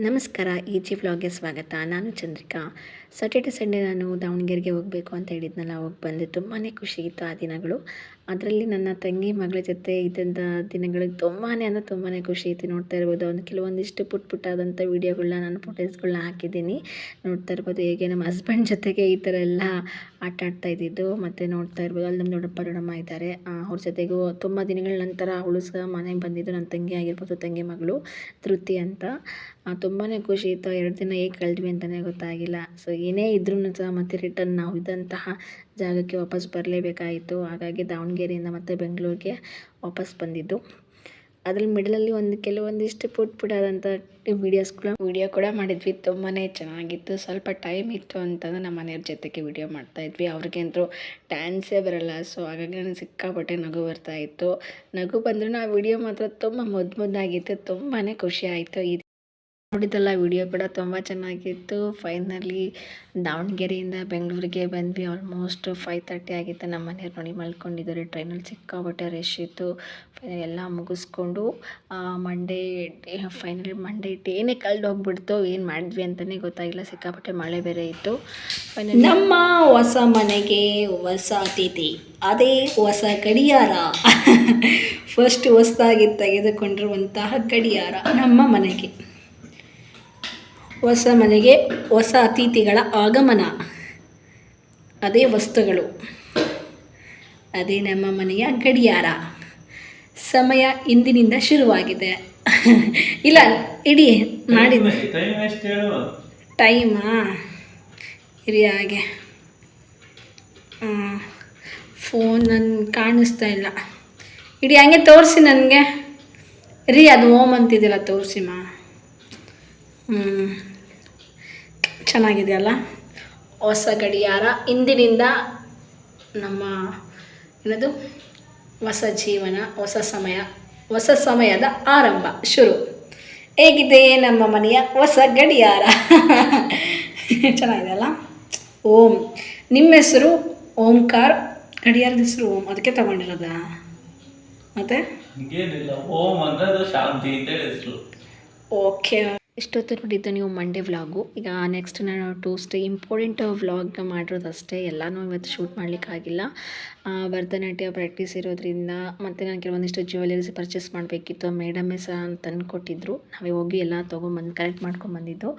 ನಮಸ್ಕಾರ, ಈ ಜಿ ವ್ಲಾಗ್ಗೆ ಸ್ವಾಗತ. ನಾನು ಚಂದ್ರಿಕಾ. ಸಾಟರ್ಡೆ ಸಂಡೇ ನಾನು ದಾವಣಗೆರೆಗೆ ಹೋಗಬೇಕು ಅಂತ ಹೇಳಿದ್ನಲ್ಲ ಹೋಗಿ ಬಂದೆ ತುಂಬಾ ಖುಷಿ ಇತ್ತು ಆ ದಿನಗಳು. ಅದರಲ್ಲಿ ನನ್ನ ತಂಗಿ ಮಗಳ ಜೊತೆ ಇದ್ದಂಥ ದಿನಗಳಿಗೆ ತುಂಬಾ ಅಂದರೆ ತುಂಬಾ ಖುಷಿ ಐತಿ. ನೋಡ್ತಾ ಇರ್ಬೋದು ಒಂದು ಕೆಲವೊಂದಿಷ್ಟು ಪುಟ್ಟ ಪುಟ್ಟಾದಂಥ ವೀಡಿಯೋಗಳನ್ನ ನಾನು ಫೋಟೋಸ್ಗಳನ್ನ ಹಾಕಿದ್ದೀನಿ. ನೋಡ್ತಾ ಇರ್ಬೋದು ಹೇಗೆ ನಮ್ಮ ಹಸ್ಬೆಂಡ್ ಜೊತೆಗೆ ಈ ಥರ ಎಲ್ಲ ಆಟ ಆಡ್ತಾ ಇದ್ದಿದ್ದು. ಮತ್ತು ನೋಡ್ತಾ ಇರ್ಬೋದು, ಅಲ್ಲಿ ನಮ್ಮ ದೊಡ್ಡಪ್ಪ, ದೊಡ್ಡಮ್ಮ ಇದ್ದಾರೆ. ಅವ್ರ ಜೊತೆಗೂ ತುಂಬ ದಿನಗಳ ನಂತರ ಅವಳು ಸಹ ಮನೆಗೆ ಬಂದಿದ್ದು. ನನ್ನ ತಂಗಿ ಆಗಿರ್ಬೋದು, ತಂಗಿ ಮಗಳು ತೃಪ್ತಿ ಅಂತ. ತುಂಬಾ ಖುಷಿ ಇತ್ತು. ಎರಡು ದಿನ ಹೇಗೆ ಕಳೆದ್ವಿ ಅಂತಲೇ ಗೊತ್ತಾಗಿಲ್ಲ. ಸೊ ಏನೇ ಇದ್ರೂ ಸಹ ಮತ್ತೆ ರಿಟರ್ನ್ ನಾವು ಇದ್ದಂತಹ ಜಾಗಕ್ಕೆ ವಾಪಸ್ ಬರಲೇಬೇಕಾಯಿತು. ಹಾಗಾಗಿ ದಾವಣಗೆರೆಯಿಂದ ಮತ್ತೆ ಬೆಂಗಳೂರಿಗೆ ವಾಪಸ್ ಬಂದಿದ್ದು. ಅದ್ರಲ್ಲಿ ಮಿಡಲಲ್ಲಿ ಒಂದು ಕೆಲವೊಂದಿಷ್ಟು ಪುಟ್ ಪುಟಾದಂಥ ವೀಡಿಯೋಸ್ ಕೂಡ ವೀಡಿಯೋ ಕೂಡ ಮಾಡಿದ್ವಿ. ತುಂಬಾ ಚೆನ್ನಾಗಿತ್ತು. ಸ್ವಲ್ಪ ಟೈಮ್ ಇತ್ತು ಅಂತಂದ್ರೆ ನಮ್ಮ ಮನೆಯವ್ರ ಜೊತೆಗೆ ವೀಡಿಯೋ ಮಾಡ್ತಾಯಿದ್ವಿ ಅವ್ರಿಗಂತೂ ಡ್ಯಾನ್ಸೇ ಬರಲ್ಲ. ಸೊ ಹಾಗಾಗಿ ನನಗೆ ಸಿಕ್ಕಾಪಟ್ಟೆ ನಗು ಬರ್ತಾ ಇತ್ತು. ನಗು ಬಂದ್ರೂ ಆ ವಿಡಿಯೋ ಮಾತ್ರ ತುಂಬ ಮುದ್ದು ಮುದ್ದಾಗಿತ್ತು. ತುಂಬಾ ಖುಷಿ ಆಯಿತು. ಈ ನೋಡಿದ್ದಲ್ಲ ವಿಡಿಯೋ ಕೂಡ ತುಂಬ ಚೆನ್ನಾಗಿತ್ತು. ಫೈನಲಿ ದಾವಣಗೆರೆಯಿಂದ ಬೆಂಗಳೂರಿಗೆ ಬಂದ್ವಿ. ಆಲ್ಮೋಸ್ಟ್ ಫೈವ್ ತರ್ಟಿ ಆಗಿತ್ತು. ನಮ್ಮ ಮನೆಯವ್ರು ನೋಡಿ ಮಲ್ಕೊಂಡಿದ್ದಾರೆ. ಟ್ರೈನಲ್ಲಿ ಸಿಕ್ಕಾಪಟ್ಟೆ ರಶ್ ಇತ್ತು. ಫೈನಲ್ ಎಲ್ಲ ಮುಗಿಸ್ಕೊಂಡು ಮಂಡೇ ಫೈನಲಿ ಮಂಡೇ ಡೇನೇ ಕಳೆದು ಹೋಗ್ಬಿಡ್ತು. ಏನು ಮಾಡಿದ್ವಿ ಅಂತಲೇ ಗೊತ್ತಾಗಿಲ್ಲ. ಸಿಕ್ಕಾಪಟ್ಟೆ ಮಳೆ ಬೇರೆ ಇತ್ತು. ಫೈನಲ್ ನಮ್ಮ ಹೊಸ ಮನೆಗೆ ಹೊಸ ಅತಿಥಿ. ಅದೇ ಹೊಸ ಗಡಿಯಾರ. ಫಸ್ಟ್ ಹೊಸದಾಗಿ ತೆಗೆದುಕೊಂಡಿರುವಂತಹ ಗಡಿಯಾರ ನಮ್ಮ ಮನೆಗೆ. ಹೊಸ ಮನೆಗೆ ಹೊಸ ಅತಿಥಿಗಳ ಆಗಮನ. ಅದೇ ವಸ್ತುಗಳು. ಅದೇ ನಮ್ಮ ಮನೆಯ ಗಡಿಯಾರ. ಸಮಯ ಇಂದಿನಿಂದ ಶುರುವಾಗಿದೆ. ಇಲ್ಲ ಇಡಿ ಮಾಡಿ. ಟೈಮ್ ಇರಿ ಹಾಗೆ. ಫೋನ್ ನನ್ನ ಕಾಣಿಸ್ತಾ ಇಲ್ಲ. ಇಡೀ ಹಂಗೆ ತೋರಿಸಿ ನನಗೆ. ರೀ ಅದು ಓಮ್ ಅಂತಿದ್ದಿಲ್ಲ ತೋರಿಸಿಮ್ಮ ಹ್ಞೂ ಚೆನ್ನಾಗಿದೆಯಲ್ಲ? ಹೊಸ ಗಡಿಯಾರ. ಇಂದಿನಿಂದ ನಮ್ಮ ಏನದು? ಹೊಸ ಜೀವನ ಹೊಸ ಸಮಯ ಹೊಸ ಸಮಯದ ಆರಂಭ ಶುರು. ಹೇಗಿದೆ ನಮ್ಮ ಮನೆಯ ಹೊಸ ಗಡಿಯಾರ? ಚೆನ್ನಾಗಿದೆ ಅಲ್ಲ ಓಂ. ನಿಮ್ಮ ಹೆಸರು? ಓಂಕಾರ್. ಗಡಿಯಾರದ ಹೆಸರು ಓಂ. ಅದಕ್ಕೆ ತಗೊಂಡಿರೋದಾ? ಮತ್ತೆ? ಓಂ ಶಾಂತಿ ಅಂತ ಹೇಳಿ ಹೆಸರು. ಓಕೆ. ಇಷ್ಟೊತ್ತು ನೋಡಿದ್ದು ನೀವು ಮಂಡೇ ವ್ಲಾಗು ಈಗ ನೆಕ್ಸ್ಟ್ ನಾನು ಟೂಸ್ಡೇ ಇಂಪಾರ್ಟೆಂಟ್ ವ್ಲಾಗ್ ಮಾಡಿರೋದಷ್ಟೇ. ಎಲ್ಲನೂ ಇವತ್ತು ಶೂಟ್ ಮಾಡಲಿಕ್ಕಾಗಿಲ್ಲ ಭರತನಾಟ್ಯ ಪ್ರಾಕ್ಟೀಸ್ ಇರೋದ್ರಿಂದ ಮತ್ತು ನಾನು ಕೆಲವೊಂದಿಷ್ಟು ಜ್ಯುವೆಲರೀಸ್ ಪರ್ಚೇಸ್ ಮಾಡಬೇಕಿತ್ತು. ಮೇಡಮೇ ಸಹ ತಂದು ಕೊಟ್ಟಿದ್ದರು ನಾವೇ ಹೋಗಿ ಎಲ್ಲ ತೊಗೊಂಬಂದು ಕಲೆಕ್ಟ್ ಮಾಡ್ಕೊಂಬಂದಿದ್ದು.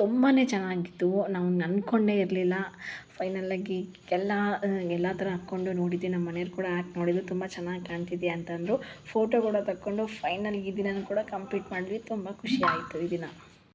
ತುಂಬಾ ಚೆನ್ನಾಗಿತ್ತು. ನಾವು ಅಂದ್ಕೊಂಡೇ ಇರಲಿಲ್ಲ. ಫೈನಲ್ಲಾಗಿ ಎಲ್ಲ ಎಲ್ಲ ಥರ ಹಾಕ್ಕೊಂಡು ನೋಡಿದ್ದೆ ನಮ್ಮ ಮನೆಯವ್ರು ಕೂಡ ಹಾಕಿ ನೋಡಿದ್ದು ತುಂಬ ಚೆನ್ನಾಗಿ ಕಾಣ್ತಿದೆ ಅಂತಂದರು ಫೋಟೋ ಕೂಡ ತಕ್ಕೊಂಡು ಫೈನಲ್ ಈ ದಿನ ಕೂಡ ಕಂಪ್ಲೀಟ್ ಮಾಡಿದ್ವಿ. ತುಂಬ ಖುಷಿ ಆಯಿತು ಈ ದಿನ.